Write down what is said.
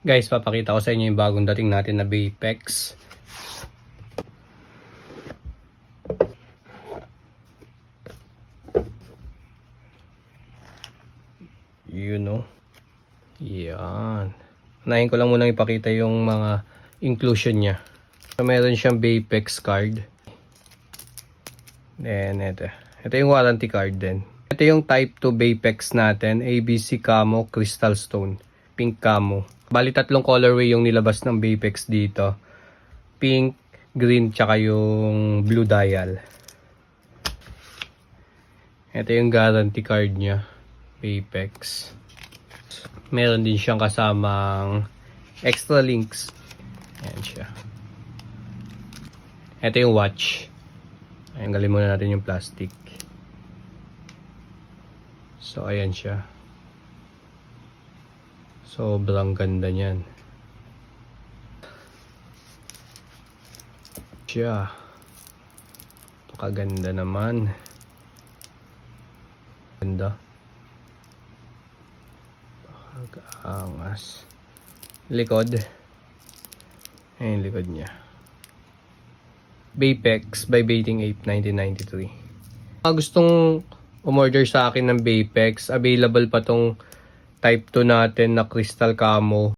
Guys, papakita ko sa inyo yung bagong dating natin na Baypex. Yun know. Yan. Unahin ko lang muna ipakita yung mga inclusion niya. So, meron siyang Baypex card. Then, ito. Ito yung warranty card din. Ito yung type 2 Baypex natin. ABC Camo Crystal Stone. Pink Camo. Bali tatlong colorway yung nilabas ng Baypex dito. Pink, green, tsaka yung blue dial. Ito yung guarantee card niya. Baypex. Meron din siyang kasamang extra links. Ayan siya. Ito yung watch. Ayan, galin muna natin yung plastic. So, ayan siya. Sobrang ganda niyan. Siya. Pakaganda naman. Ganda. Pakaangas. Likod. Ayan likod niya. Baypex by Baiting Ape 1993. Mga gustong umorder sa akin ng Baypex, available pa tong type 2 natin na crystal camo